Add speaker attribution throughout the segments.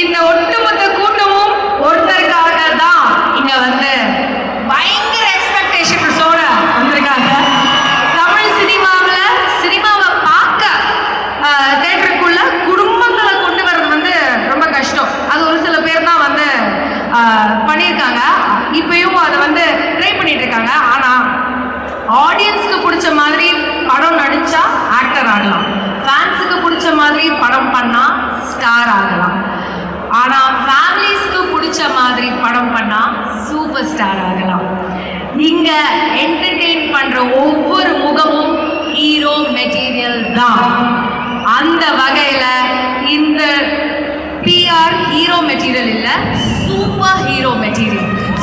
Speaker 1: இந்த ஒட்டுமொத்த கூட்டு ஒருத்தருக்காக தான் இங்க வந்து பயங்கர எக்ஸ்பெக்டேஷன்ஸோட வந்திருக்காங்க தமிழ் சினிமாவில் சினிமாவை பார்க்க தேட்டருக்குள்ள குடும்பங்களை கொண்டு வர்றது வந்து ரொம்ப கஷ்டம் அது ஒரு சில பேர் தான் வந்து ஆஹ், பண்ணியிருக்காங்க இப்பயும் அதை வந்து ட்ரை பண்ணிட்டு இருக்காங்க ஆனா ஆடியன்ஸ்க்கு பிடிச்ச மாதிரி படம் நடிச்சா ஆக்டர் ஆகலாம் ஃபேன்ஸுக்கு பிடிச்ச மாதிரி படம் பண்ணா ஸ்டார் ஆகலாம் ஆனா ஃபேமிலிஸ்க்கு பிடிச்ச மாதிரி படம் பண்ணா சூப்பர் ஸ்டார் ஆகலாம் இங்க என்டர்டெயின் பண்ற ஒவ்வொரு முகமும் ஹீரோ மெட்டீரியல் தான் அந்த வகையில இந்த பிஆர் ஹீரோ மெட்டீரியல் இல்ல super hero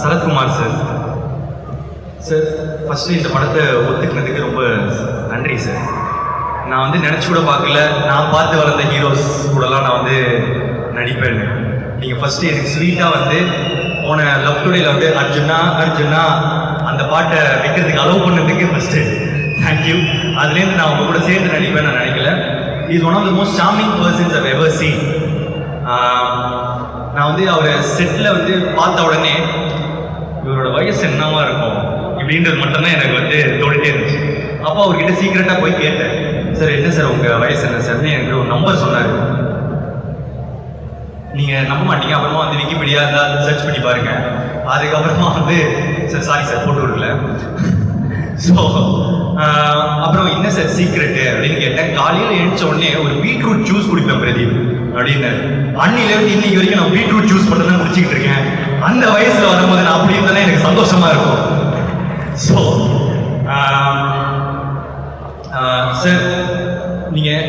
Speaker 2: Sarathkumar sir. Sir first இந்த படத்தை ஒத்துக்கினதுக்கு ரொம்ப நன்றி சார். நான் வந்து நினச்சி கூட பார்க்கல. நான் பார்த்து வளர்ந்த ஹீரோஸ் கூடலாம் நான் வந்து நடிப்பேன். நீங்கள் ஃபஸ்ட்டு எனக்கு ஸ்வீட்டாக வந்து போன லவ் டுடேல வந்து அர்ஜுனா அர்ஜுனா அந்த பாட்டை வைக்கிறதுக்கு அலோவ் பண்ணதுக்கு ஃபஸ்ட்டு தேங்க்யூ அதுலேருந்து நான் உங்க கூட சேர்ந்து நடிப்பேன் நான் நினைக்கல. Is one of the most charming persons I've ever seen நான் வந்து அவரை செட்டில் வந்து பார்த்த உடனே இவரோட வயசு என்னவா இருக்கும் இப்படின்றது மட்டும்தான் எனக்கு வந்து தோணிட்டே இருந்துச்சு. அப்போ அவர்கிட்ட சீக்கிரட்டாக போய் கேட்டேன். சார் என்ன சார் உங்கள் வயசு என்ன சார்னு எனக்கு ஒரு நம்பர் சொன்னார். நீங்கள் நம்ப மாட்டீங்க. அப்புறமா வந்து விக்கிபீடியா இருந்தால் சர்ச் பண்ணி பாருங்க. அதுக்கப்புறமா வந்து சார் சாரி சார் போட்டு விடல ஸோ அப்புறம் என்ன சார் சீக்ரெட்டு அப்படின்னு கேட்டேன். காலையில் எழுந்த உடனே ஒரு பீட்ரூட் ஜூஸ் குடிப்பேன் பிரதீப் அப்படின்னு அன்னிலேருந்து இன்னைக்கு வரைக்கும் நான் பீட்ரூட் ஜூஸ் மட்டும் தான் குடிச்சிக்கிட்டு இருக்கேன். அந்த வயசில் வரும்போது நான் அப்படி இருந்தாலே எனக்கு சந்தோஷமா இருக்கும். ஸோ சார் நீங்கள்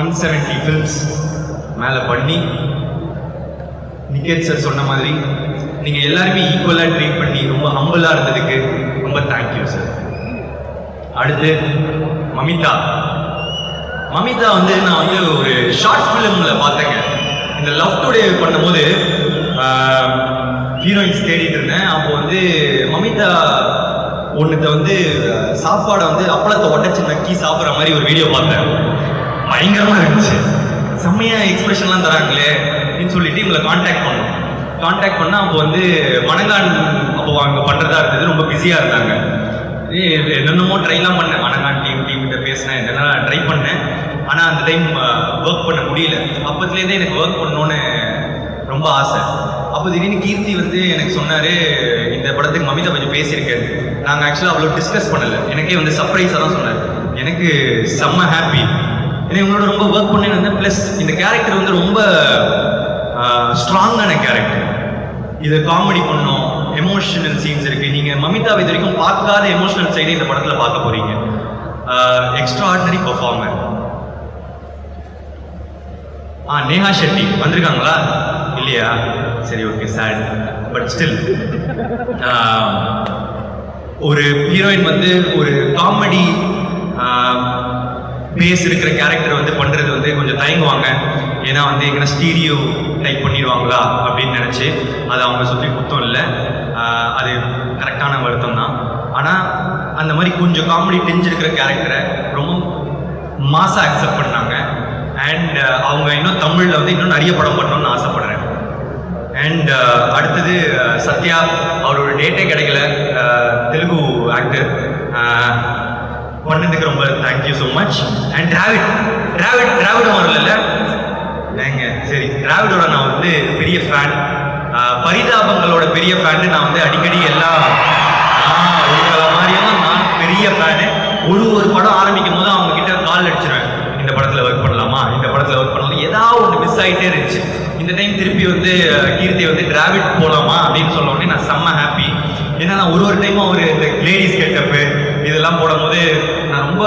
Speaker 2: ஒன் செவன்ட்டி ஃபில்ம்ஸ் மேலே பண்ணி நிக்கேத் சார் சொன்ன மாதிரி நீங்கள் எல்லாருமே ஈக்குவலாக ட்ரீட் பண்ணி ரொம்ப ஹம்பிளாக இருந்ததுக்கு ரொம்ப தேங்க்யூ சார் அடுத்து மமிதா. மமிதா வந்து நான் வந்து ஒரு ஷார்ட் ஃபிலிமில் பார்த்தேங்க. இந்த லவ் டுடே பண்ணும்போது ஹீரோயின்ஸ் தேடிட்டு இருந்தேன். அப்போ வந்து மமிதா ஒன்றுத்த வந்து சாப்பாடை வந்து அப்பளத்தை உடச்சி நக்கி சாப்பிட்ற மாதிரி ஒரு வீடியோ பார்த்தேன். பயங்கரமாக இருந்துச்சு. செம்மையாக எக்ஸ்பிரஷன்லாம் தராங்களே அப்படின்னு சொல்லிட்டு இவங்களை காண்டாக்ட் பண்ணோம். காண்டாக்ட் பண்ணால் அப்போ வந்து மணங்கான் அப்போ அங்கே பண்ணுறதா இருந்தது. ரொம்ப பிஸியாக இருந்தாங்க. என்னென்னமோ ட்ரைலாம் பண்ணேன். மணங்கான் டீம் டீம் கிட்ட பேசினேன். இதெல்லாம் ட்ரை பண்ணேன். ஆனால் அந்த டைம் ஒர்க் பண்ண முடியல. அப்பத்துலேருந்தே எனக்கு ஒர்க் பண்ணணுன்னு ரொம்ப ஆசை. அப்போ திடீர்னு கீர்த்தி வந்து எனக்கு சொன்னார் இந்த படத்துக்கு மமிதா கொஞ்சம் பேசியிருக்காரு. நாங்கள் ஆக்சுவலாக அவ்வளோ டிஸ்கஸ் பண்ணலை. எனக்கே வந்து சர்ப்ரைஸாக தான் சொன்னார். எனக்கு செம்ம ஹாப்பி ஏன்னா இவங்களோட ரொம்ப ஒர்க் பண்ணேன்னு இருந்தேன் ப்ளஸ் இந்த கேரக்டர் வந்து ரொம்ப ஸ்ட்ராங்கான கேரக்டர் இதை காமெடி பண்ணோம். எமோஷனல் சீன்ஸ் இருக்கு. நீங்க மமிதா இது வரைக்கும் பார்க்காத எமோஷனல் சைடே இந்த படத்துல பார்க்க போறீங்க. எக்ஸ்ட்ரா ஆர்டினரி பர்ஃபார்மர் ஆ நேஹா ஷெட்டி. வந்திருக்காங்களா? இல்லையா? சரி ஓகே சேட் பட் ஸ்டில் ஒரு ஹீரோயின் வந்து ஒரு காமெடி பேஸ் இருக்கிற கேரக்டர் வந்து பண்றது வந்து கொஞ்சம் தயங்குவாங்க. ஏன்னா வந்து எங்கன்னா ஸ்டீரியோ டைப் பண்ணிடுவாங்களா அப்படின்னு நினச்சி அது அவங்க சுற்றி குத்தம் இல்லை. அது கரெக்டான வருத்தம் தான். ஆனால் அந்த மாதிரி கொஞ்சம் காமெடி தெரிஞ்சிருக்கிற கேரக்டரை ரொம்ப மாசாக அக்செப்ட் பண்ணாங்க. அண்ட் அவங்க இன்னும் தமிழில் வந்து இன்னும் நிறைய படம் பண்ணணும்னு ஆசைப்படுறேன். அண்ட் அடுத்தது சத்யா அவரோட டேட்டே கிடைக்கல. தெலுங்கு ஆக்டர் பண்ணதுக்கு ரொம்ப thank you so much and Dravid Dravid டிராவிடும் வரல ஏங்க சரி. டிராவிடோட நான் வந்து பெரிய ஃபேன் பரிதாபங்களோட பெரிய ஃபேனு நான் வந்து அடிக்கடி எல்லா ஆஹ் உங்களை மாதிரியும் நான் பெரிய ஃபேனு ஒரு ஒரு படம் ஆரம்பிக்கும் போது அவங்க கிட்ட கால் அடிச்சிருவேன். இந்த படத்தில் ஒர்க் பண்ணலாமா? இந்த படத்தில் ஒர்க் பண்ணலாம்? ஏதாவது ஒன்று மிஸ் ஆகிட்டே இருந்துச்சு. இந்த டைம் திருப்பி வந்து கீர்த்தி வந்து டிராவிட் போகலாமா அப்படின்னு சொன்ன உடனே நான் செம்ம ஹாப்பி ஏன்னா நான் ஒரு ஒரு டைமும் அவர் இந்த லேடிஸ் கெட்டப்பு இதெல்லாம் போடும்போது நான் ரொம்ப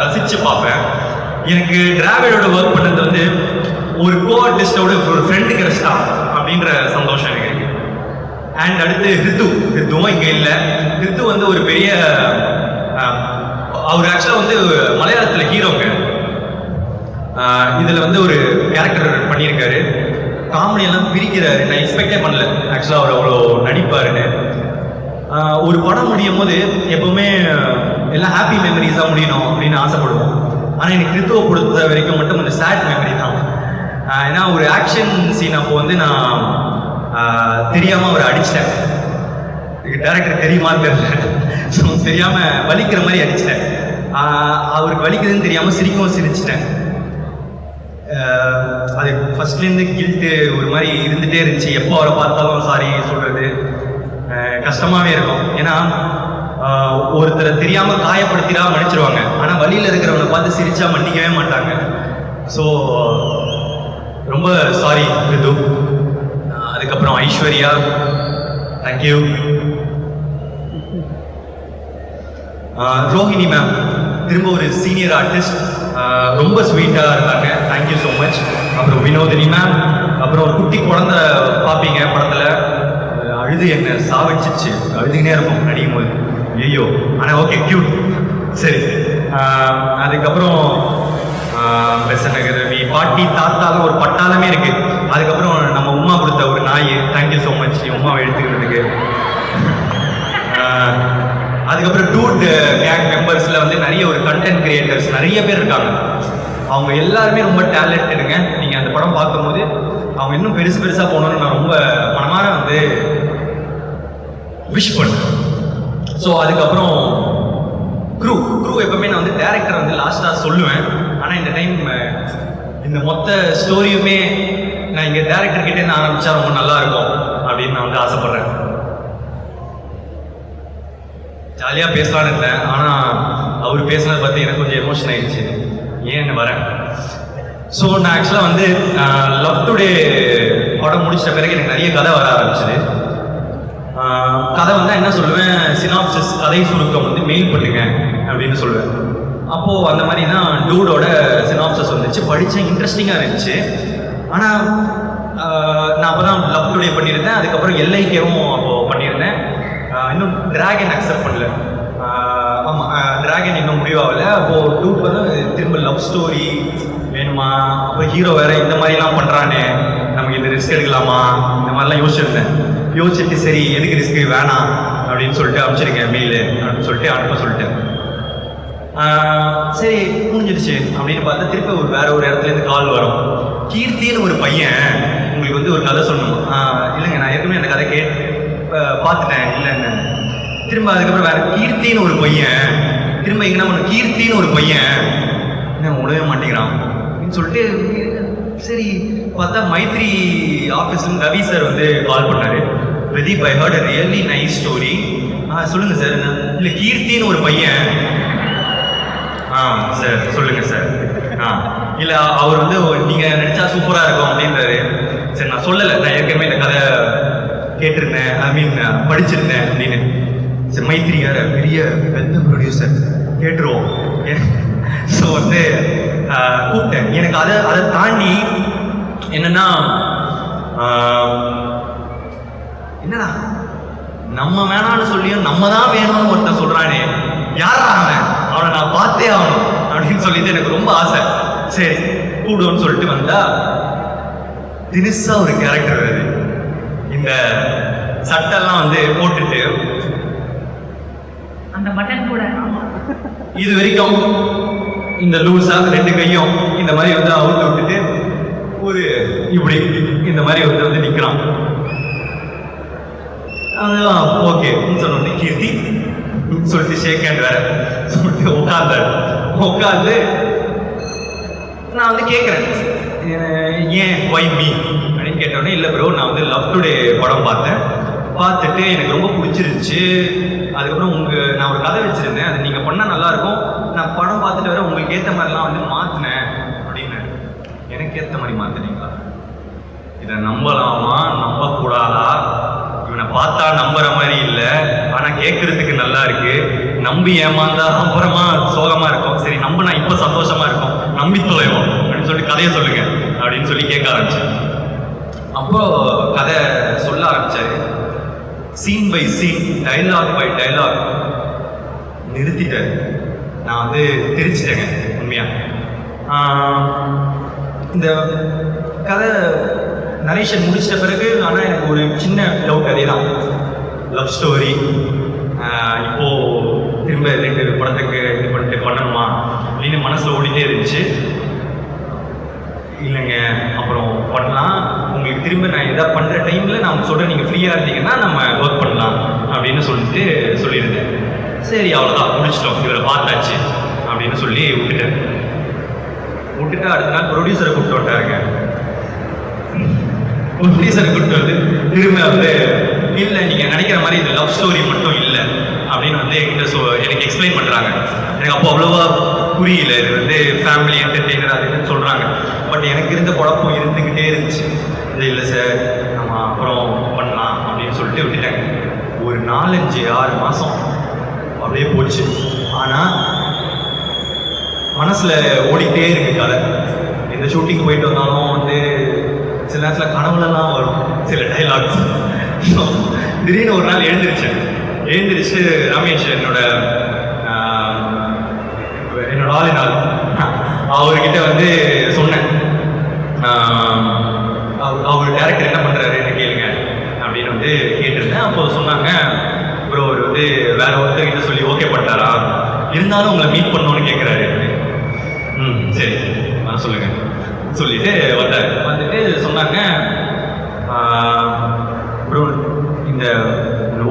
Speaker 2: ரசித்து பார்ப்பேன். எனக்கு டிராவிடோட ஒர்க் பண்ணது வந்து ஒரு கோ ஆர்டிஸ்டோட ஒரு ஃப்ரெண்டு கிடைச்சிட்டா அப்படின்ற சந்தோஷம் எனக்கு. அண்ட் அடுத்து ரித்து ரித்துவும் இங்கே இல்லை. ரித்து வந்து ஒரு பெரிய அவர் ஆக்சுவலாக வந்து மலையாளத்தில் ஹீரோங்க இதில் வந்து ஒரு கேரக்டர் பண்ணியிருக்காரு காமெடி எல்லாம் பிரிக்கிறாரு. நான் எக்ஸ்பெக்டே பண்ணல. ஆக்சுவலாக அவர் அவ்வளோ நடிப்பாருன்னு. ஒரு படம் முடியும் போது எப்பவுமே எல்லாம் ஹாப்பி மெமரிஸாக முடியணும் அப்படின்னு ஆசைப்படுவோம். ஆனால் எனக்கு கிறித்துவ பொறுத்த வரைக்கும் மட்டும் கொஞ்சம் சேட் மெமரி தான். ஏன்னா ஒரு ஆக்ஷன் சீன் அப்போ வந்து நான் தெரியாமல் தெரியாம அவரை அடிச்சிட்டேன். டேரக்டர் தெரியுமா தெரியல. ஸோ தெரியாம வலிக்கிற மாதிரி அடிச்சிட்டேன். அவருக்கு வலிக்குதுன்னு தெரியாம சிரிக்கவும் சிரிச்சிட்டேன். அது ஃபர்ஸ்ட்லேருந்து கில்ட்டு ஒரு மாதிரி இருந்துகிட்டே இருந்துச்சு. எப்போ அவரை பார்த்தாலும் சாரி சொல்கிறது கஷ்டமாகவே இருக்கும். ஏன்னா ஒருத்தரை தெரியாமல் காயப்படுத்திடா மன்னிச்சிருவாங்க. ஆனால் வழியில் இருக்கிறவனை பார்த்து சிரிச்சா மன்னிக்கவே மாட்டாங்க. ஸோ ரொம்ப சாரி ரிது அதுக்கப்புறம் ஐஸ்வர்யா. தேங்க்யூ ரோஹிணி மேம் திரும்ப ஒரு சீனியர் ஆர்டிஸ்ட் ரொம்ப ஸ்வீட்டாக இருந்தாங்க. தேங்க்யூ ஸோ மச் அப்புறம் வினோதினி மேம் அப்புறம் ஒரு குட்டி குழந்த பார்ப்பீங்க படத்தில். அழுது என்ன சாவடிச்சிச்சு. அழுதுகினே இருக்கும் நடிக்கும் போது. ஐயோ ஆனால் ஓகே க்யூட் சரி. அதுக்கப்புறம் பெசநகர் ரவி பாட்டி தாத்தாலாம் ஒரு பட்டாளமே இருக்கு. அதுக்கப்புறம் நம்ம உமா கொடுத்த ஒரு நாய். தேங்க்யூ ஸோ மச் உமாவை எடுத்துக்கிறதுக்கு அதுக்கப்புறம் டூட் கேங் மெம்பர்ஸில் வந்து நிறைய ஒரு கண்டென்ட் கிரியேட்டர்ஸ் நிறைய பேர் இருக்காங்க. அவங்க எல்லாருமே ரொம்ப டேலண்டடுங்க நீங்கள் அந்த படம் பார்க்கும்போது அவங்க இன்னும் பெருசு பெருசாக போகணும்னு நான் ரொம்ப மனமாக வந்து விஷ் பண்ணேன் ஸோ அதுக்கப்புறம் க்ரூ க்ரூ எப்பவுமே நான் வந்து டேரக்டர் வந்து லாஸ்ட்டாக சொல்லுவேன். ஆனால் இந்த டைம் இந்த மொத்த ஸ்டோரியுமே நான் இங்கே டேரக்டர் கிட்டே இருந்து ஆரம்பித்தா ரொம்ப நல்லாயிருக்கும் அப்படின்னு நான் வந்து ஆசைப்பட்றேன். ஜாலியாக பேசலான்னு இருந்தேன் ஆனால் அவர் பேசுனதை பற்றி எனக்கு கொஞ்சம் எமோஷன் ஆயிடுச்சு. ஏன்னு வரேன்? ஸோ நான் ஆக்சுவலாக வந்து லவ் டுடே படம் முடிச்சிட்ட பிறகு எனக்கு நிறைய கதை வர ஆரம்பிச்சது. கதை வந்தால் என்ன சொல்லுவேன்? சினாப்சிஸ் கதை சுருக்கம் வந்து மெயில் பண்ணுங்க அப்படின்னு சொல்லுவேன். அப்போது அந்த மாதிரி தான் டூடோட சினாப்சஸ் வந்துச்சு. படித்தேன் இன்ட்ரெஸ்டிங்காக இருந்துச்சு. ஆனால் நான் அப்போ தான் லவ் டுடே பண்ணியிருந்தேன். அதுக்கப்புறம் எல்ஐகேவும் அப்போது பண்ணியிருந்தேன். இன்னும் டிராகன் அக்செப்ட் பண்ணல. ஆமாம் டிராகன் இன்னும் முடிவாகல. அப்போது டூ வந்து திரும்ப லவ் ஸ்டோரி வேணுமா? அப்போ ஹீரோ வேறு இந்த மாதிரிலாம் பண்ணுறானே நமக்கு இந்த ரிஸ்க் எடுக்கலாமா? இந்த மாதிரிலாம் யோசிச்சிருந்தேன். யோசிச்சுட்டு சரி எதுக்கு ரிஸ்க் வேணாம். அப்படின்னு சொல்லிட்டு அனுப்பிச்சிருக்கேன் மெயில் அப்படின்னு சொல்லிட்டு அனுப்ப சொல்லிட்டேன். சரி முடிஞ்சிருச்சு அப்படின்னு பார்த்தா திருப்பி ஒரு வேற ஒரு இடத்துல இருந்து கால் வரும். கீர்த்தின்னு ஒரு பையன் உங்களுக்கு வந்து ஒரு கதை சொல்லணும். இல்லைங்க நான் ஏற்கனவே அந்த கதை கே பார்த்துட்டேன். இல்லைன்னு திரும்ப அதுக்கப்புறம் வேற கீர்த்தின்னு ஒரு பையன் திரும்ப எங்க பண்ண கீர்த்தின்னு ஒரு பையன் என்ன உடவே மாட்டேங்கிறான். அப்படின்னு சொல்லிட்டு சரி பார்த்தா மைத்ரி ஆஃபீஸ்ல ரவி சார் வந்து கால் பண்ணார். Pradeep I heard a really nice story ஆ சொல்லுங்கள் சார் இல்லை கீர்த்தின்னு ஒரு பையன் ஆ சார் சொல்லுங்க சார் ஆ இல்லை அவர் வந்து நீங்கள் நடித்தா சூப்பராக இருக்கும் அப்படின்றாரு. சரி நான் சொல்லலை. நான் ஏற்கனவே இந்த கதை கேட்டிருந்தேன். ஐ மீன் படிச்சிருந்தேன் அப்படின்னு. சரி மைத்ரி யார் பெரிய பெந்த ப்ரொடியூசர் கேட்டுருவோம். ஸோ வந்து கூப்பிட்டேன். எனக்கு அதை அதை தாண்டி என்னன்னா என்னடா? நம்ம வேணாம்னு சொல்லியும் நம்ம தான் வேணும்னு ஒருத்தன் சொல்றானே. யாரா அவன்? அவனை நான் பார்த்தே ஆகணும் அப்படின்னு சொல்லிட்டு எனக்கு ரொம்ப ஆசை. சரி கூடுவோன்னு சொல்லிட்டு வந்தா தினுசா ஒரு கேரக்டர் வருது. இந்த சட்டெல்லாம் வந்து போட்டுட்டு
Speaker 1: அந்த பட்டன் கூட.
Speaker 2: இது வரைக்கும் இந்த லூஸா ரெண்டு கையும் இந்த மாதிரி வந்து அவுத்து விட்டுட்டு ஒரு இப்படி இந்த மாதிரி வந்து வந்து அதுதான் ஓகே சொன்ன கீர்த்தி சொல்லிட்டு ஷேக் ஹேண்ட் வேற சொல்லிட்டு உட்காந்தாரு உட்காந்து நான் வந்து கேட்குறேன் ஏன் ஒய் மீ அப்படின்னு கேட்டோடனே இல்லை ப்ரோ நான் வந்து லவ் டுடே படம் பார்த்தேன். பார்த்துட்டு எனக்கு ரொம்ப பிடிச்சிருச்சு. அதுக்கப்புறம் உங்கள் நான் ஒரு கதை வச்சுருந்தேன். அது நீங்கள் பண்ணால் நல்லாயிருக்கும். நான் படம் பார்த்துட்டு வர உங்களுக்கு ஏற்ற மாதிரிலாம் வந்து மாற்றினேன் அப்படின்னு எனக்கு ஏற்ற மாதிரி மாற்றினீங்களா இதை நம்பலாமா? நம்பக்கூடாதா? இவனை பார்த்தா நம்புற மாதிரி இல்லை. ஆனால் கேட்கறதுக்கு நல்லா இருக்கு. நம்பி ஏமாந்தா அப்புறமா சோகமாக இருக்கும். சரி நம்பினா இப்போ சந்தோஷமாக இருக்கும். நம்பி தொலைவோம் அப்படின்னு சொல்லிட்டு கதையை சொல்லுங்க அப்படின்னு சொல்லி கேட்க ஆரம்பிச்சு. அப்போ கதை சொல்ல ஆரம்பிச்சாரு. Scene by scene dialogue by dialogue நிறுத்திட்டேன் நான் வந்து தெரிச்சிட்டேங்க உண்மையா. இந்த கதை நரேஷன் முடிச்சிட்ட பிறகு ஆனால் எனக்கு ஒரு சின்ன டவுட் அதே தான் லவ் ஸ்டோரி இப்போது திரும்ப ரெண்டு படத்துக்கு இது பண்ணிட்டு பண்ணணுமா? அப்படின்னு மனசில் ஓடிட்டே இருந்துச்சு. இல்லைங்க அப்புறம் பண்ணலாம். உங்களுக்கு திரும்ப நான் எதாவது பண்ணுற டைமில் நான் சொல்கிறேன் நீங்கள் ஃப்ரீயாக இருந்தீங்கன்னா நம்ம ஒர்க் பண்ணலாம் அப்படின்னு சொல்லிட்டு சொல்லியிருந்தேன். சரி அவ்வளோதான் முடிச்சிட்டோம். இவரை பார்த்தாச்சு அப்படின்னு சொல்லி விட்டுட்டேன். விட்டுட்டு அடுத்த நாள் ப்ரொடியூசரை கூப்பிட்டு வந்தாருங்க ப்ரொடியூசரை கூப்பிட்டு வந்து திரும்ப வந்து இல்லை நீங்கள் நினைக்கிற மாதிரி இந்த லவ் ஸ்டோரி மட்டும் இல்லை அப்படின்னு வந்து எங்கிட்ட சொ எனக்கு எக்ஸ்பிளைன் பண்ணுறாங்க எனக்கு அப்போ அவ்வளோவா புரியல. இது வந்து ஃபேமிலி என்டர்டெய்னர் அது இதுன்னு சொல்கிறாங்க பட் எனக்கு இருந்த குழப்பம் இருந்துக்கிட்டே இருந்துச்சு. இல்லை இல்லை சார் நம்ம அப்புறம் பண்ணலாம் அப்படின்னு சொல்லிட்டு விட்டுட்டாங்க ஒரு நாலஞ்சு ஆறு மாதம் அப்படியே போச்சு. ஆனால் மனசில் ஓடிக்கிட்டே இருக்கு கதை. எந்த ஷூட்டிங் போயிட்டு வந்தாலும் வந்து சில நேரத்தில் கனவுலலாம் வரும். சில டைலாக்ஸ் திடீர்னு ஒரு நாள் எழுந்திருச்சேன் எழுந்திரிச்சு ரமேஷ் என்னோட நாள் ஆளினால் அவர்கிட்ட வந்து சொன்னேன். அவர் டேரக்டர் என்ன பண்ணுறாருன்னு கேளுங்க அப்படின்னு வந்து கேட்டிருந்தேன். அப்போ சொன்னாங்க ப்ரோ அவர் வந்து வேற ஒருத்தர்கிட்ட சொல்லி ஓகே பண்ணிட்டாரா இருந்தாலும் உங்களை மீட் பண்ணோன்னு கேட்குறாரு ம் சரி. நான் சொல்லுங்க. சொல்லிட்டு வந்தார். வந்துட்டு சொன்னாங்க ப்ரோ இந்த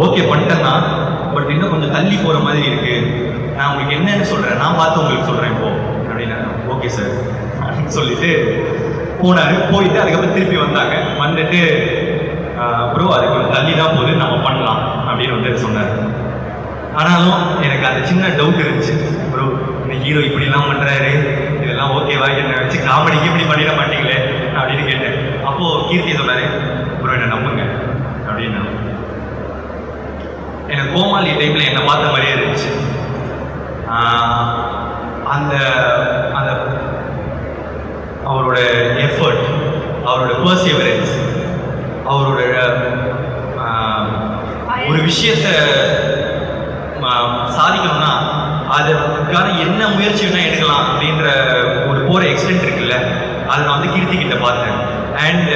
Speaker 2: ஓகே பண்ணிட்டேன்னா பட் இன்னும் கொஞ்சம் தள்ளி போகிற மாதிரி இருக்குது நான் உங்களுக்கு என்னன்னு சொல்கிறேன் நான் பார்த்து உங்களுக்கு சொல்கிறேன் இப்போ அப்படின்னா ஓகே சார் அப்படின்னு சொல்லிட்டு போனார். போயிட்டு அதுக்கப்புறம் திருப்பி வந்தாங்க. வந்துட்டு ப்ரோ அதுக்கு தள்ளி தான் போது நம்ம பண்ணலாம் அப்படின்னு வந்து சொன்னார். ஆனாலும் எனக்கு அந்த சின்ன டவுட் இருந்துச்சு. ப்ரோ இந்த ஹீரோ இப்படிலாம் பண்ணுறாரு இதெல்லாம் ஓகேவா என்ன வச்சு காமெடிக்கு இப்படி பண்ணிட மாட்டீங்களே? அப்படின்னு கேட்டேன். அப்போது கீர்த்தி சொன்னார் ப்ரோ என்னை நம்புங்க. அப்படின்னு. எனக்கு கோமாளி டைமில் என்னை பார்த்த மாதிரியே இருந்துச்சு. அந்த அந்த அவரோட எஃபர்ட் அவரோட பர்சிவரன்ஸ் அவரோட ஒரு விஷயத்தை சாதிக்கணும்னா அதுக்கான என்ன முயற்சி வேணால் எடுக்கலாம் அப்படின்ற ஒரு போகிற எக்ஸ்டென்ட் இருக்குல்ல அதை நான் வந்து கீர்த்தி கிட்ட பார்த்தேன். அண்ட்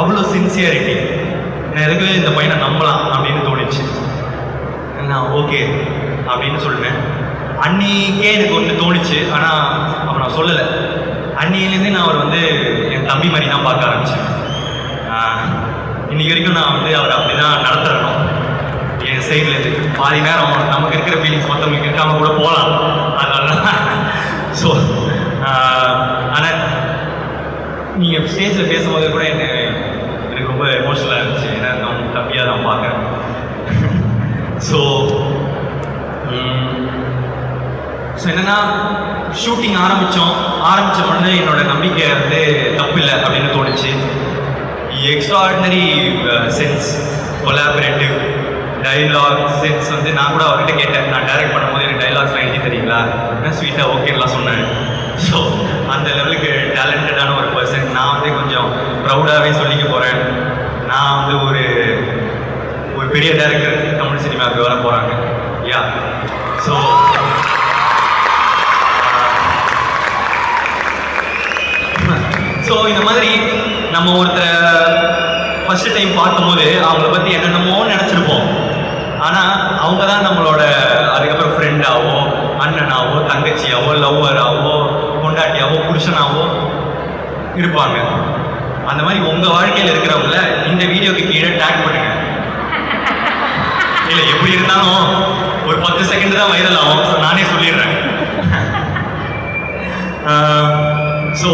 Speaker 2: அவ்வளோ சின்சியாரிட்டி நான் எதுக்கு இந்த பையனை நம்பலாம் அப்படின்னு தோணுச்சு. நான் ஓகே அப்படின்னு சொல்லிட்டேன் அன்னைக்கே எனக்கு ஒன்று தோணுச்சு. ஆனால் அப்போ நான் சொல்லலை. அன்னையிலேருந்து நான் அவர் வந்து என் தம்பி மாதிரி தான் பார்க்க ஆரம்பித்தேன் இன்னைக்கு வரைக்கும் நான் வந்து அவர் அப்படி தான் நடத்துறணும். என் சைட்லேருந்து பாதி நேரம் நமக்கு இருக்கிற ஃபீலிங்ஸ் மற்றவங்களுக்கு இருக்காம கூட போகலாம். அதனால ஸோ ஆனால் நீங்கள் ஸ்டேஜில் பேசும்போது கூட என்ன எனக்கு ரொம்ப எமோஷனலாக இருந்துச்சு. ஏன்னா நான் தம்பியாக தான் பார்க்குறேன். ஸோ ஸோ என்னன்னா ஷூட்டிங் ஆரம்பித்தோம் ஆரம்பித்த உடனே என்னோட நம்பிக்கை வந்து தப்பில்லை அப்படின்னு தோணுச்சு. Extraordinary sense collaborative dialogue sense வந்து நான் கூட அவர்கிட்ட கேட்டேன். நான் டைரக்ட் பண்ணும்போது எனக்கு டைலாக்ஸ்லாம் எழுதி தரீங்களா? என்ன ஸ்வீட்டாக ஓகேலாம் சொன்னேன். ஸோ அந்த லெவலுக்கு டேலண்டடான ஒரு பர்சன் நான் வந்து கொஞ்சம் ப்ரௌடாகவே சொல்லிக்க போகிறேன் நான் வந்து ஒரு ஒரு பெரிய டைரக்டர் தமிழ் சினிமாவுக்கு வர போகிறாங்க யா ஸோ நம்ம ஒருத்தரை ஃபர்ஸ்ட் டைம் பார்க்கும்போது அவங்கள பற்றி என்னென்னமோ நினச்சிருப்போம். ஆனால் அவங்க தான் நம்மளோட அதுக்கப்புறம் ஃப்ரெண்டாவோ அண்ணனாவோ தங்கச்சியாவோ லவ்வராவோ கொண்டாட்டியாவோ புருஷனாவோ இருப்பாங்க. அந்த மாதிரி உங்கள் வாழ்க்கையில் இருக்கிறவங்கள இந்த வீடியோக்கு கீழே டேக் பண்ணுங்க. இல்லை எப்படி இருந்தாலும் ஒரு பத்து செகண்ட் தான் வைரல் ஆகும். ஸோ நானே சொல்லிடுறேன். ஸோ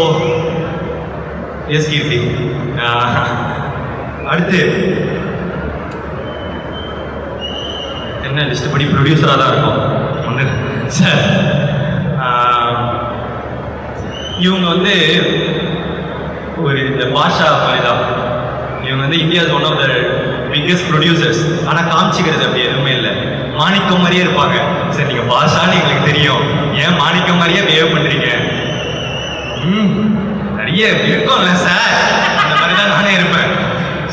Speaker 2: எஸ் கீர்த்தி uh, அடுத்து. என்ன லிஸ்ட் படி ப்ரொடியூசராக தான் இருக்கும். ஒன்று சார் um, இவங்க வந்து ஒரு இந்த பாஷா மாதிரி தான். இவங்க வந்து India's one of the biggest producers ஆனால் காமிச்சிக்கிறது அப்படி எதுவுமே இல்லை. மாணிக்கம் மாதிரியே இருப்பாங்க. சரி நீங்கள் பாஷான்னு எங்களுக்கு தெரியும். ஏன் மாணிக்கம் மாதிரியே பிஹேவ் பண்ணுறீங்க ம். நிறைய இருக்கும்ல சார். அந்த மாதிரி தான் நானே இருப்பேன்.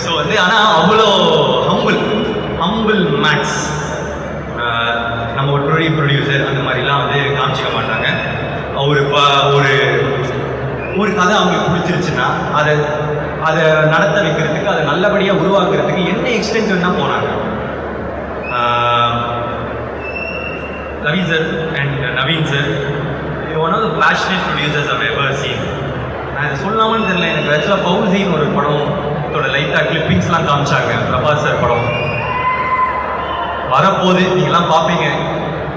Speaker 2: ஸோ வந்து ஆனால் அவ்வளோ ஹம்பிள் ஹம்பிள் மேக்ஸ் நம்ம ஒரு ப்ரொடி ப்ரொடியூசர் அந்த மாதிரிலாம் வந்து காமிச்சிக்க மாட்டாங்க. ஒரு ப ஒரு ஒரு கதை அவங்களுக்கு பிடிச்சிருச்சுன்னா அதை அதை நடத்த வைக்கிறதுக்கு அதை நல்லபடியாக உருவாக்குறதுக்கு என்ன எக்ஸ்டென்ட் வேணால் போனாங்க. Ravi sir and Naveen sir one of the passionate producers of ever seen நான் இதை சொல்லாமன்னு தெரியல. எனக்கு ஆக்சுவலாக ஃபவுசின்னு ஒரு படம் படத்தோட லைட்டாக கிளிப்பிங்ஸ்லாம் காமிச்சாங்க. பிரபாஸ் சார் படம். வரப்போது நீங்களாம் பார்ப்பீங்க.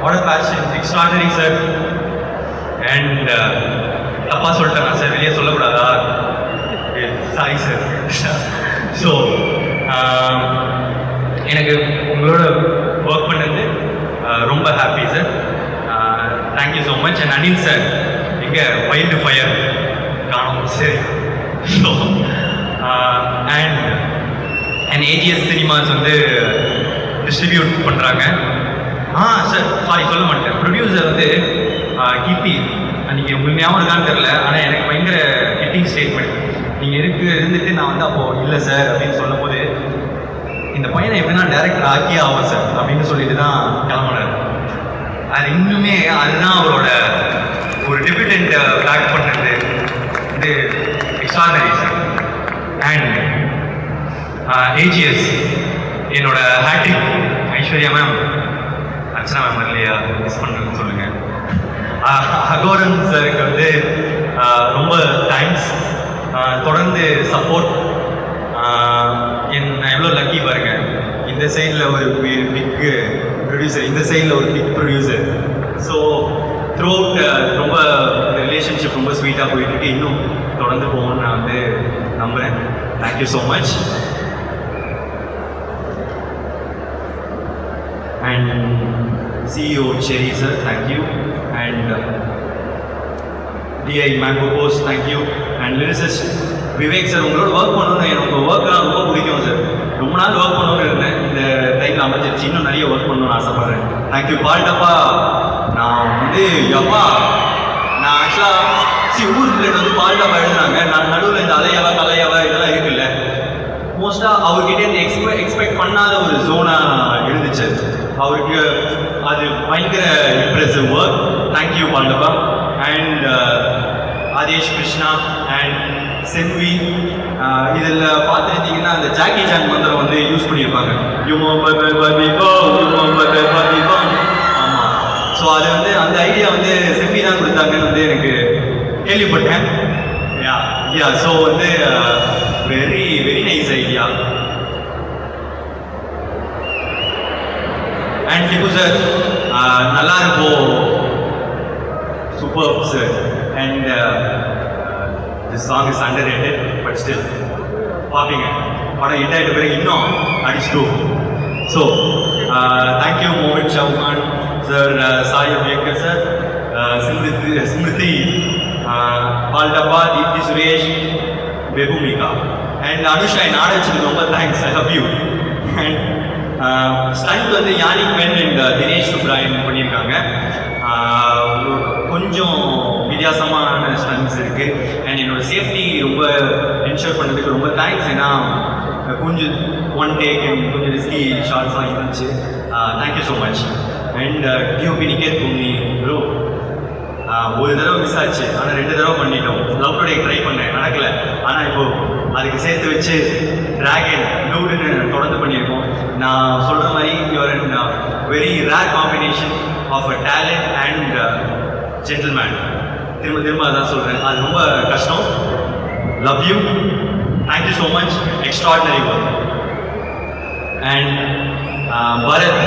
Speaker 2: What passion extraordinary sir and தப்பாக சொல்லிட்டேன் சார் வெளியே சொல்லக்கூடாதா? சாரி சார் ஸோ எனக்கு உங்களோட ஒர்க் பண்ணது uh, ரொம்ப happy sir thank you so much and Anil sir இங்கே வைல்டு ஃபயர் சரி so and and AGS cinemas வந்து டிஸ்ட்ரிபியூட் பண்ணுறாங்க ஆ சார் சாரி சொல்ல மாட்டேன். ப்ரொடியூசர் வந்து கீர்த்தி அன்றைக்கி உங்களுக்கு ஞாபகம் இருக்கான்னு தெரில ஆனால் எனக்கு பயங்கர கிட்டிங் ஸ்டேட்மெண்ட் நீங்கள் இருக்கு இருந்துட்டு நான் வந்து அப்போது இல்லை சார் அப்படின்னு சொல்லும்போது இந்த பையனை எப்படின்னா டேரக்டர் ஆக்கியே ஆகும் சார் அப்படின்னு சொல்லிட்டு தான் கிளம்புனார். அது இன்னுமே அதுதான் அவரோட ஒரு டெபியூட்டன்ட் பேக் பண்ண அண்ட் ஏஜிஎஸ் uh, என்னோட hattrick Aishwarya ma'am Archana ma'am இல்லையா மிஸ் பண்ணுறேன்னு சொல்லுங்கள் அகோரன் சாருக்கு வந்து ரொம்ப தேங்க்ஸ் தொடர்ந்து சப்போர்ட் என் நான் எவ்வளோ லக்கி பாருங்க. இந்த சைடில் ஒரு பிக் ப்ரொடியூசர் இந்த சைடில் ஒரு big producer so throughout ரொம்ப ரிலேஷன்ஷிப் ரொம்ப ஸ்வீட்டாக போயிட்டு இன்னும் தொடர்ந்து போகணும்னு நான் வந்து நம்புகிறேன் thank you so much and CEO Cherry sir, thank you, and uh, DI Mango Post, thank you, and lyricist Vivek sir உங்களோட ஒர்க் பண்ணணும்னு எனக்கு உங்கள் ஒர்க்லாம் ரொம்ப பிடிக்கும் சார் ரொம்ப நாள் ஒர்க் பண்ணணும்னு இருந்தேன். இந்த டைமில் அமைஞ்சிருச்சு இன்னும் நிறைய ஒர்க் பண்ணணும்னு ஆசைப்பட்றேன். தேங்க்யூ பால்டப்பா நான் வந்து எப்பா நான் ஆக்சுவலாக சி ஊர் பிள்ளைங்க வந்து பால்டப்பா எழுதுனாங்க நான் நடுவில் இந்த அலையவா கலையவா இதெல்லாம் இருக்குல்ல மோஸ்ட்டாக அவர்கிட்ட இருந்து எக்ஸ்பெக்ட் எக்ஸ்பெக்ட் பண்ணாத ஒரு ஜோனாக இருந்துச்சு. அவருக்கு அது பயங்கர impressive work thank you Pandava and Adesh Krishna and Selvi இதில் பார்த்துருந்தீங்கன்னா அந்த ஜாக்கி ஜான் மந்திரம் வந்து யூஸ் பண்ணியிருப்பாங்க. யுமோ பதர் பதிபோ யுமோ பதர் பதிபோ ஆமாம் ஸோ அது வந்து அந்த ஐடியா வந்து செல்வி தான் கொடுத்தாங்கன்னு வந்து எனக்கு கேள்விப்பட்டேன். யா யா ஸோ வந்து very very nice idea and Dibu sir நல்லா இருக்கும். Super sir and this song is underrated but still பார்ப்பீங்க. படம் ஹிட் ஆகிட்ட பிறகு இன்னும் அடிச்சுட்டு ஸோ தேங்க்யூ மோகன் Chauhan sir Sai Ambedkar sir Smriti Smriti Paldabba Deepti Suresh Bebumika and Anusha என் ஆட வச்சதுக்கு ரொம்ப thanks I love you and stunt வந்து Yannick Ben and Dinesh Subbarayan பண்ணியிருக்காங்க. கொஞ்சம் வித்தியாசமான ஸ்டண்ட்ஸ் இருக்குது அண்ட் என்னோட சேஃப்டி ரொம்ப என்ஷூர் பண்ணதுக்கு ரொம்ப தேங்க்ஸ் ஏன்னா கொஞ்சம் ஒன் டேக் அண்ட் கொஞ்சம் ரிஸ்கி ஷார்ட்ஸ்லாம் இருந்துச்சு thank you so much and DOP Niketh Bhoomi bro ஒரு தடவை மிஸ் ஆச்சு. ஆனால் ரெண்டு தடவை பண்ணிட்டோம். லவ் டுடே ட்ரை பண்ணேன். நடக்கல. ஆனால் இப்போ அதுக்கு சேர்த்து வச்சு ட்ராகன் டூடுன்னு தொடர்ந்து பண்ணியிருக்கோம். நான் சொல்கிற மாதிரி your and very rare combination of a talent and gentleman திரும்ப திரும்ப அதான் சொல்கிறேன் அது ரொம்ப கஷ்டம். Love you thank you so much extraordinary work and Bharath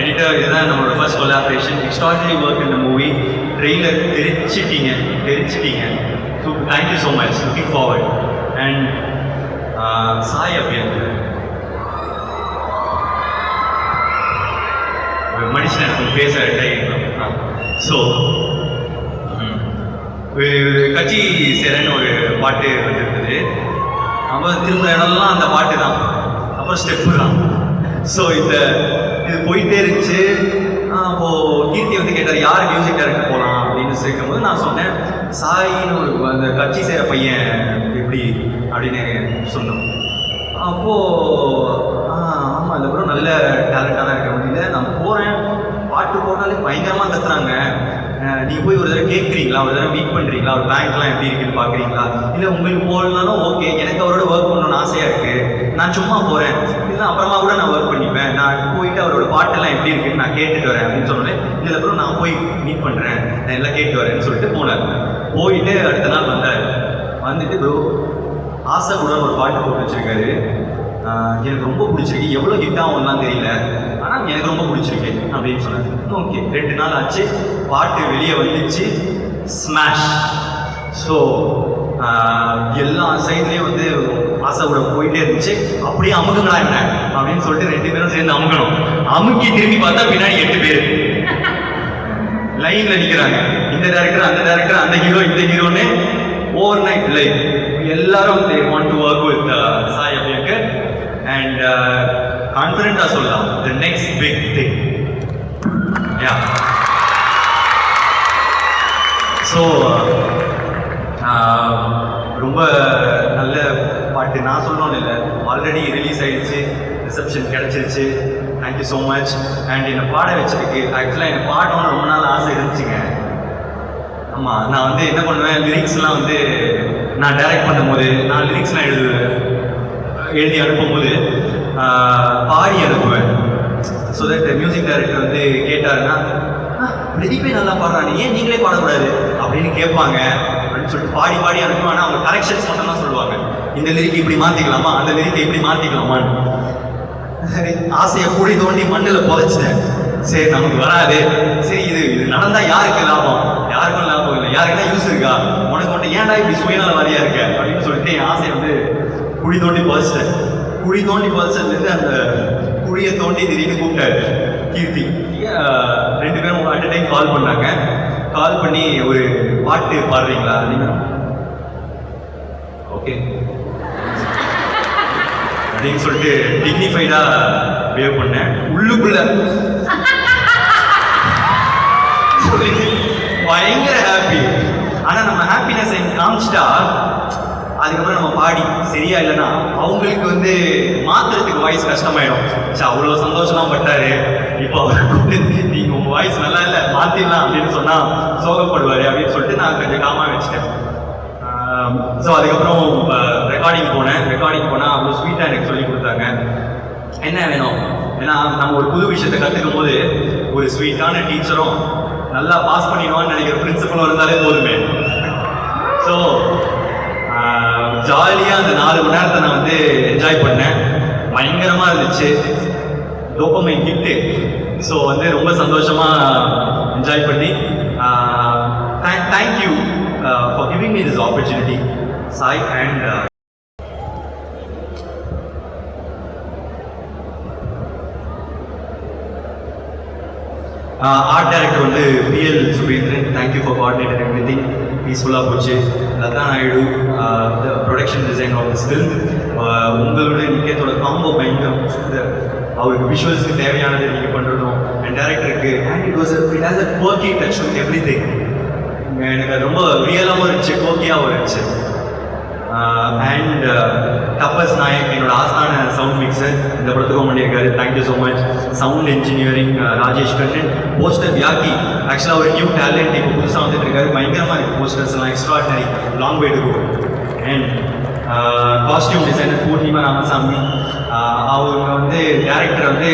Speaker 2: editor இதுதான் நம்மளோட ஃபர்ஸ்ட் கொலாபரேஷன் எக்ஸ்ட்ராடினரி ஒர்க் இந்த மூவி ட்ரெயிலர் தெரிச்சிட்டீங்க தெரிச்சிட்டீங்க. So thank you so much looking forward and Sai Abhyan மனுஷன் எனக்கு பேச டைம் ஸோ கட்சி சேரன்னு ஒரு பாட்டு வந்துருந்தது அப்புறம் திரும்ப இடம்லாம் அந்த பாட்டு தான். அப்புறம் ஸ்டெப்பு தான். ஸோ இந்த இது போயிட்டே இருந்துச்சு. அப்போது கீர்த்தி வந்து கேட்டார் யார் மியூசிக் டேரக்டர் போகலாம் அப்படின்னு கேட்கும்போது நான் சொன்னேன் சாயின்னு ஒரு அந்த கட்சி சேர பையன் எப்படி? அப்படின்னு சொன்னோம். அப்போது ஆமாம் இந்த ப்ரோ நல்ல டேலண்டாக இருக்க. முடியல நான் போகிறேன் பாட்டு போட்டாலே பயங்கரமாக கத்துறாங்க. நீங்கள் போய் ஒரு தடவை கேட்குறீங்களா? ஒரு தடவை மீட் பண்ணுறீங்களா ஒரு பேங்க்லாம் எப்படி இருக்குன்னு பார்க்குறீங்களா இல்லை உங்களுக்கு போகலனாலும் ஓகே. எனக்கு அவரோட ஒர்க் பண்ணணும்னு ஆசையாக இருக்குது நான் சும்மா போகிறேன் இல்லை அப்புறமா கூட நான் ஒர்க் பண்ணிப்பேன். நான் போயிட்டு அவரோட பாட்டெல்லாம் எப்படி இருக்குன்னு நான் கேட்டுட்டு வரேன் அப்படின்னு சொன்னேன் இல்லை அப்புறம் நான் போய் மீட் பண்ணுறேன் நான் எல்லாம் கேட்டு வரேன்னு சொல்லிட்டு போனேன் போயிட்டு அடுத்த நாள் வந்தார். வந்துட்டு ப்ரோ ஆசை கூட ஒரு பாட்டு போட்டு வச்சிருக்காரு. எனக்கு ரொம்ப பிடிச்சிருக்கு. எவ்வளோ ஹிட் ஆகும்லாம் தெரியல. ஆனால் எனக்கு ரொம்ப பிடிச்சிருக்கு அப்படின்னு சொன்னாங்க ஓகே ரெண்டு நாள் ஆச்சு. பாட்டு வெளியே வந்துச்சு. ஸ்மாஷ் ஸோ எல்லா சைட்லேயும் வந்து ஆசை கூட போயிட்டே இருந்துச்சு. அப்படியே அமுகுங்களா என்ன அப்படின்னு சொல்லிட்டு ரெண்டு பேரும் சேர்ந்து அமுக்கணும். அமுக்கி திரும்பி பார்த்தா பின்னாடி எட்டு பேர். லைன்ல நிக்கிறாங்க. இந்த டேரக்டர் அந்த டேரக்டர் அந்த ஹீரோ இந்த ஹீரோன்னு ஓவர் நைட் லைஃப் எல்லாரும் they want to work with Sai Abhyankar and கான்ஃபிடண்டா சொல்லலாம். The next big thing yeah so ரொம்ப நல்ல பாட்டு. நான் சொல்லணும் இல்லை ஆல்ரெடி ரிலீஸ் ஆகிடுச்சு ரிசப்ஷன் கிடச்சிருச்சு thank you so much and என்னை பாட வச்சிருக்கு. ஆக்சுவலாக என்னை பாடணும்னு ரொம்ப நாள் ஆசை இருந்துச்சுங்க. ஆமாம் நான் வந்து என்ன பண்ணுவேன் லிரிக்ஸ்லாம் வந்து நான் டைரக்ட் பண்ணும்போது நான் லிரிக்ஸ்லாம் எழுதுவேன் எழுதி அனுப்பும்போது பாடி அனுப்புவேன். ஸோ தட் மியூசிக் டைரக்டர் வந்து கேட்டாருன்னா பிரதீபே நல்லா பாடுறாங்க ஏன் நீங்களே பாடக்கூடாது? அப்படின்னு கேட்பாங்க. அப்படின்னு சொல்லிட்டு பாடி பாடி அனுப்புவேன் ஆனால் அவங்க கரெக்ஷன்ஸ் மட்டும் தான் சொல்லுவாங்க. இந்த லிரிக் இப்படி மாற்றிக்கலாமா அந்த லிரிக்கை இப்படி மாற்றிக்கலாமான்னு சரி ஆசையை கூடி தோண்டி மண்ணில் புதைச்சிட்டேன். சரி நமக்கு வராது. சரி இது இது நடந்தால் யாருக்கு லாபம்? யாருக்கும் லாபம் இல்லை. யாருக்குன்னா யூஸ் இருக்கா? உனக்கு மட்டும் ஏன்டா இப்படி சுயநலவாதியா இருக்க? அப்படின்னு சொல்லிட்டு என் ஆசையை வந்து குழி தோண்டி புதைச்சிட்டேன். குழி தோண்டி புதைச்சதுலேருந்து அந்த குழியை தோண்டி திடீர்னு கூப்பிட்டாரு கீர்த்தி. ரெண்டு பேரும் அட் டைம் கால் பண்ணாங்க. கால் பண்ணி ஒரு பாட்டு பாடுறீங்களா அப்படின்னா ஓகே அப்படின்னு சொல்லிட்டு டிக்னிஃபைடா பிஹேவ் பண்ணேன். உள்ளுக்குள்ள. சொல்லிட்டு பயங்கர ஹாப்பி ஆனா நம்ம ஹாப்பினஸ் காமிச்சிட்டா அதுக்கப்புறம் நம்ம பாடி சரியா இல்லைன்னா அவங்களுக்கு வந்து மாத்துறதுக்கு வாய்ஸ் கஷ்டமாயிடும். சரி அவ்வளோ சந்தோஷமா பட்டாரு. இப்போ அவரை கூப்பிட்டு நீங்க உங்க வாய்ஸ் நல்லா இல்லை மாத்திடலாம் அப்படின்னு சொன்னா சோகப்படுவாரு அப்படின்னு சொல்லிட்டு நான் கொஞ்சம் காமா வச்சுட்டேன். ஸோ அதுக்கப்புறம் ரெக்கார்டிங் போனேன். ரெக்கார்டிங் போனால் அவ்வளோ ஸ்வீட்டாக எனக்கு சொல்லி கொடுத்தாங்க. என்ன வேணும்? ஏன்னா நம்ம ஒரு புது விஷயத்தை கற்றுக்கும் போது ஒரு ஸ்வீட்டான டீச்சரும் நல்லா பாஸ் பண்ணிடுவான்னு நினைக்கிற பிரின்சிபலும் இருந்தாலே போதுமே. ஸோ ஜாலியாக அந்த நாலு மணி நேரத்தை நான் வந்து என்ஜாய் பண்ணேன். பயங்கரமாக இருந்துச்சு. டோப்பமை ஹிட்டு ஸோ வந்து ரொம்ப சந்தோஷமாக என்ஜாய் பண்ணி thank you for giving me this opportunity Sai and art director வந்து PL Surendran thank you for coordinator everything பீஸ்ஃபுல்லாக போச்சு. Latha Naidu production design of this film உங்களோட நிக்கத்தோட காம்போ பயங்கரம் அவருக்கு விஷுவல்ஸ்க்கு தேவையானது நீங்கள் பண்ணுறதும் and டேரக்டருக்கு and it was it has a கோக்கி touch with every thing எனக்கு அது ரொம்ப ரியலாகவும் இருந்துச்சு கோக்கியாகவும் இருந்துச்சு. அண்ட் டப்பஸ் நாயக் என்னோட ஆஸ்தான சவுண்ட் மிக்சர் இந்த படத்துக்கும் பண்ணியிருக்காரு. Thank you so much sound engineering Rajesh Kannan. Poster Viyakki. ஆக்சுவலாக ஒரு நியூ டேலண்ட் இப்போ புதுசாக வந்துட்டு இருக்காரு. பயங்கரமாக இருக்குது போஸ்டர்ஸ்லாம் extra extraordinary long way to and costume designer Poornima Ramasamy அவங்க வந்து டேரக்டர் வந்து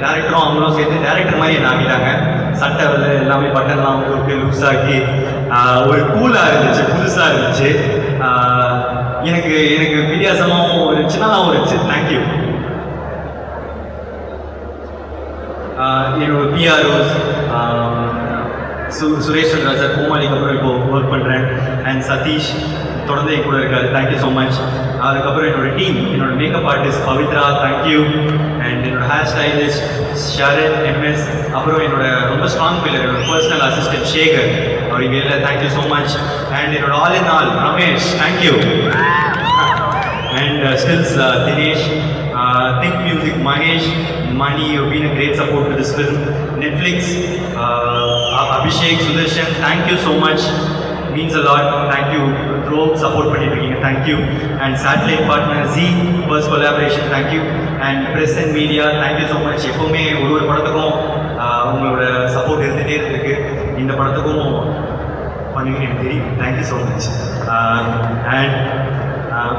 Speaker 2: டேரக்டரும் அவங்களும் சேர்த்து டேரக்டர் மாதிரி என்ன ஆகிட்டாங்க சட்டை வந்து எல்லாமே பட்டன்லாம் போட்டு லூஸ் ஆகி uh, ஒரு கூலாக இருந்துச்சு புதுசாக இருந்துச்சு. Uh, எனக்கு எனக்கு வித்தியாசமாகவும் இருந்துச்சுன்னா இருந்துச்சு. தேங்க்யூ என்னோட பிஆர்ஓஸ் சு சுரேஷ் ராஜா கோமாளிக்கு அப்புறம் இப்போ ஒர்க் பண்ணுறேன் அண்ட் சதீஷ் தொடர்ந்து என் கூட இருக்காரு தேங்க்யூ ஸோ மச் அதுக்கப்புறம் என்னோட டீம் என்னோட makeup artist Pavithra thank you and என்னோட ஹேர் ஸ்டைலிஸ்ட் ஷரத் எம்எஸ் அப்புறம் என்னோட ரொம்ப ஸ்ட்ராங் பில்லர் என்னோட பர்சனல் அசிஸ்டன்ட் சேகர் அவருக்கு இல்லை thank you so much and என்னோட all in all Ramesh thank you and uh, stills uh, Dinesh, uh, Think Music, Mahesh, Mani, you've been a great support to this film. Netflix, uh, Abhishek, means a lot thank you ரோம் support Means a lot. Thank you. Throughout support பண்ணிட்டு இருக்கீங்க thank you. And satellite partner Z, first எப்போவுமே ஒரு ஒரு படத்துக்கும் உங்களோட support இருந்துகிட்டே இருந்திருக்கு இந்த படத்துக்கும் பண்ணுவீங்க எனக்கு தெரியும். Thank you so much and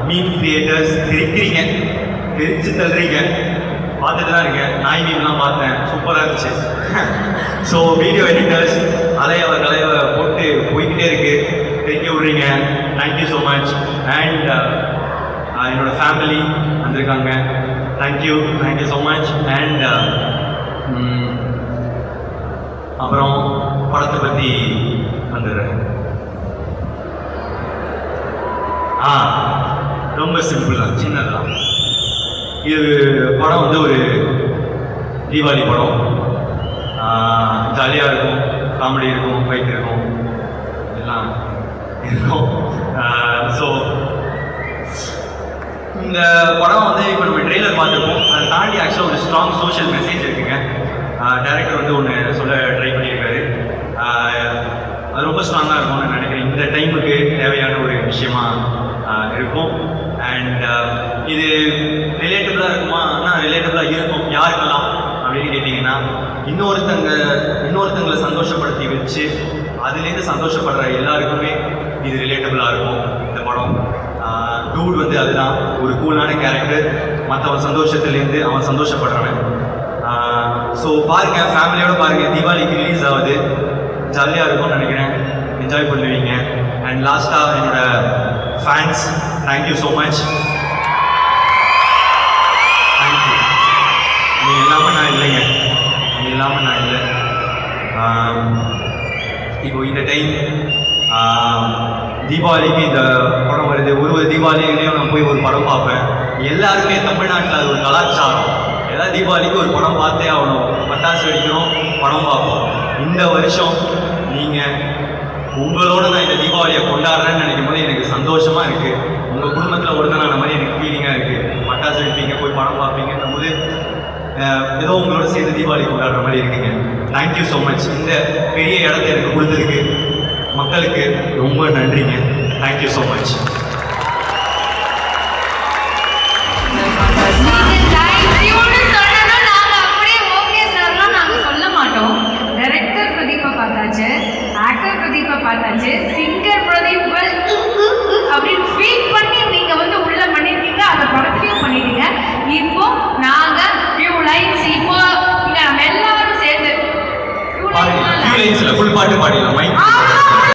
Speaker 2: meme creators தெரிக்கிறீங்க. தெரிச்சு தள்ளுறீங்க. பார்த்துட்டு தான் இருக்கேன். நாய் மீன்லாம் பார்த்தேன். சூப்பராக இருந்துச்சு. ஸோ வீடியோ எடிட்டர்ஸ் அலையவர் கலையவ போய்கிட்டே இருக்கு. தெரிக்க விட்றீங்க. Thank you so much and என்னோட ஃபேமிலி வந்திருக்காங்க. Thank you thank you so much and அப்புறம் படத்தை பற்றி வந்துடுறேன். ஆ ரொம்ப சிம்பிள் தான். சின்னதுதான். இது படம் வந்து ஒரு தீபாவளி படம். ஜாலியாக இருக்கும். காமெடி இருக்கும். ஃபைட் இருக்கும். இருக்கும் ஸோ இந்த படம் வந்து இப்போ நம்ம ட்ரெய்லர் பார்த்துருக்கோம் அதை தாண்டி ஆக்சுவலாக ஒரு ஸ்ட்ராங் சோஷியல் மெசேஜ் இருக்குங்க. டேரக்டர் வந்து ஒன்று சொல்ல ட்ரை பண்ணியிருக்காரு. அது ரொம்ப ஸ்ட்ராங்காக இருக்கும்னு நினைக்கிறேன். இந்த டைமுக்கு தேவையான ஒரு விஷயமா இருக்கும். அண்ட் இது ரிலேட்டபுளாக இருக்குமா? ஆனால் ரிலேட்டபுளாக இருக்கும். யாருக்கெல்லாம்? அப்படின்னு கேட்டிங்கன்னா இன்னொருத்தங்க இன்னொருத்தங்களை சந்தோஷப்படுத்தி வச்சு அதுலேருந்து சந்தோஷப்படுற எல்லாருக்குமே இது ரிலேட்டபுளாக இருக்கும் இந்த படம். டூட் வந்து அதுதான். ஒரு கூலான கேரக்டர் மற்றவன் சந்தோஷத்துலேருந்து அவன் சந்தோஷப்படுறவன். ஸோ பாருங்க ஃபேமிலியோட பாருங்க தீபாவளிக்கு ரிலீஸ் ஆகுது. ஜாலியாக இருக்கும்னு நினைக்கிறேன். என்ஜாய் பண்ணுவீங்க. அண்ட் லாஸ்ட்டாக என்னோட fans thank you so much thank you நீ இல்லாமல் நான் இல்லைங்க. நீ இல்லாமல் நான் இல்லை. இப்போ இந்த டைம் தீபாவளிக்கு இந்த படம் வருது. ஒரு ஒரு தீபாவளியிலையும் நான் போய் ஒரு படம் பார்ப்பேன். எல்லாருமே தமிழ்நாட்டில் அது ஒரு கலாச்சாரம். எல்லா தீபாவளிக்கு ஒரு படம் பார்த்தே ஆகணும். பட்டாசு வெடிக்கிறோம் படம் பார்ப்போம். இந்த வருஷம் நீங்கள் உங்களோட நான் இந்த தீபாவளியை கொண்டாடுறேன்னு நினைக்கும் போது எனக்கு சந்தோஷமாக இருக்குது உங்கள் குடும்பத்தில் ஒருத்தனான மாதிரி எனக்கு ஃபீலிங்காக இருக்குது பட்டாசு வெடிப்பீங்க போய் படம் பார்ப்பீங்கன்னும் போது ஏதோ உங்களோட சேர்ந்து தீபாவளி கொண்டாடுற மாதிரி இருக்குங்க. தேங்க்யூ ஸோ மச் இந்த பெரிய இடத்த எனக்கு கொடுத்ததுக்கு மக்களுக்கு ரொம்ப நன்றிங்க. தேங்க்யூ ஸோ மச்
Speaker 1: இங்க நம்ம